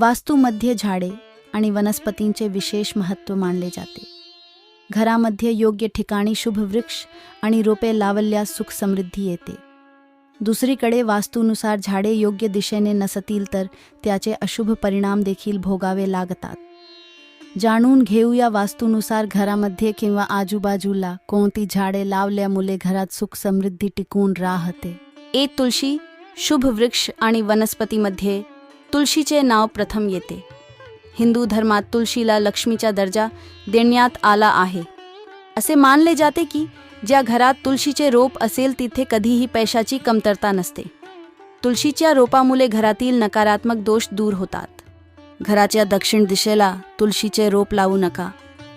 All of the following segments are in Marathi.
वास्तूमध्ये झाडे आणि वनस्पतींचे विशेष महत्त्व मानले जाते. घरामध्ये योग्य ठिकाणी शुभ वृक्ष आणि रोपे लावल्यास सुख समृद्धी येते. दुसरीकडे वास्तूनुसार झाडे योग्य दिशेने नसतील तर त्याचे अशुभ परिणाम देखील भोगावे लागतात. जाणून घेऊया वास्तूनुसार घरामध्ये किंवा आजूबाजूला कोणती झाडे लावल्यामुळे घरात सुख समृद्धी टिकून राहते. ए तुळशी शुभ वृक्ष आणि वनस्पतीमध्ये तुळशीचे नाव प्रथम येते. हिंदू धर्मात तुळशीला लक्ष्मीचा दर्जा देण्यात आला आहे. असे मानले जाते की ज्या घरात तुळशीचे रोप असेल तिथे कधीही पैशाची कमतरता नसते. तुळशीच्या रोपामुळे घरातील नकारात्मक दोष दूर होतात. घराच्या दक्षिण दिशेला तुळशीचे रोप लावू नका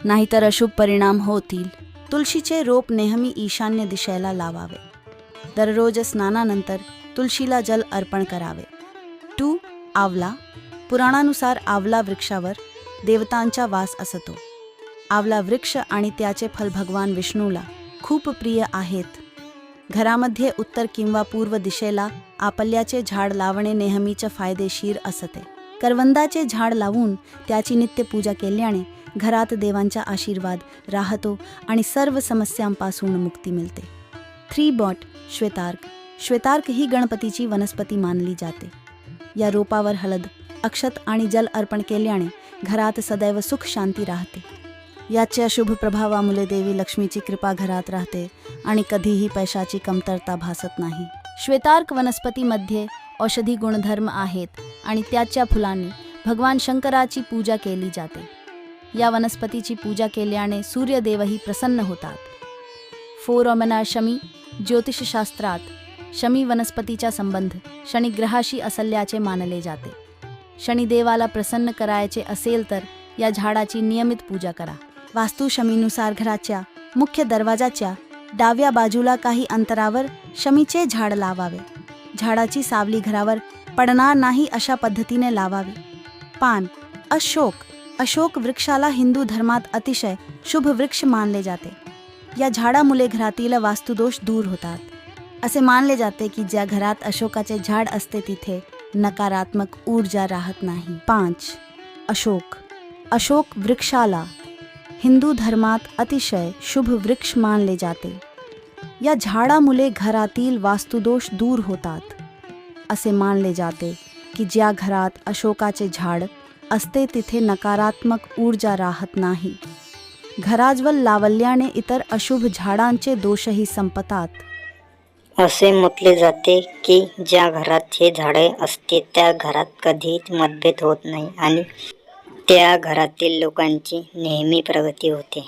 नाहीतर अशुभ परिणाम होतील. तुळशीचे रोप नेहमी ईशान्य दिशेला लावावे. दररोज स्नानानंतर तुळशीला जल अर्पण करावे. आवला पुराणानुसार आवला वृक्षावर देवतांचा वास असतो. आवला वृक्ष आणि त्याचे फल भगवान विष्णूला खूप प्रिय आहेत. घरामध्ये उत्तर किंवा पूर्व दिशेला आपल्याचे झाड लावणे नेहमीच फायदेशीर असते. करवंदाचे झाड लावून त्याची नित्यपूजा केल्याने घरात देवांचा आशीर्वाद राहतो आणि सर्व समस्यांपासून मुक्ती मिळते. Three bought श्वेतार्क. श्वेतार्क ही गणपतीची वनस्पती मानली जाते. या रोपावर हळद अक्षत आणि जल अर्पण केल्याने घरात सदैव सुख शांती राहते. याच्या शुभ प्रभावामुळे देवी लक्ष्मीची कृपा घरात राहते आणि कधीही पैशाची कमतरता भासत नाही. श्वेतार्क वनस्पतीमध्ये औषधी गुणधर्म आहेत आणि त्याच्या फुलांनी भगवान शंकराची पूजा केली जाते. या वनस्पतीची पूजा केल्याने सूर्यदेवही प्रसन्न होतात. फोरोमना शमी ज्योतिषशास्त्रात शमी वनस्पतीचा संबंध शनिग्रहाशी असल्याचे मानले जाते. शनिदेवाला प्रसन्न करायचे असेल तर या झाडाची नियमित पूजा करा. वास्तू शमीनुसार घराच्या मुख्य दरवाजाच्या डाव्या बाजूला काही अंतरावर शमीचे झाड लावावे. झाडाची सावली घरावर पडणार नाही अशा पद्धतीने लावावी. पान अशोक अशोक वृक्षाला हिंदू धर्मात अतिशय शुभ वृक्ष मानले जाते. या झाडामुळे घरातील वास्तुदोष दूर होतात. असे मानले जाते की ज्या घरात अशोकाचे झाड असते तिथे नकारात्मक ऊर्जा राहत नाही. पाच. अशोक. अशोक वृक्षाला हिंदू धर्मात अतिशय शुभ वृक्ष मानले जाते. या झाडामुळे घरातील वास्तुदोष दूर होतात. असे मानले जाते की ज्या घरात अशोकाचे झाड असते तिथे नकारात्मक ऊर्जा राहत नाही. घराजवळ लावल्याने इतर अशुभ झाडांचे दोषही संपतात. असे म्हटले जाते की ज्या घरात हे झाडे असते त्या घरात कधीच मतभेद होत नाही आणि त्या घरातील लोकांची नेहमी प्रगती होते.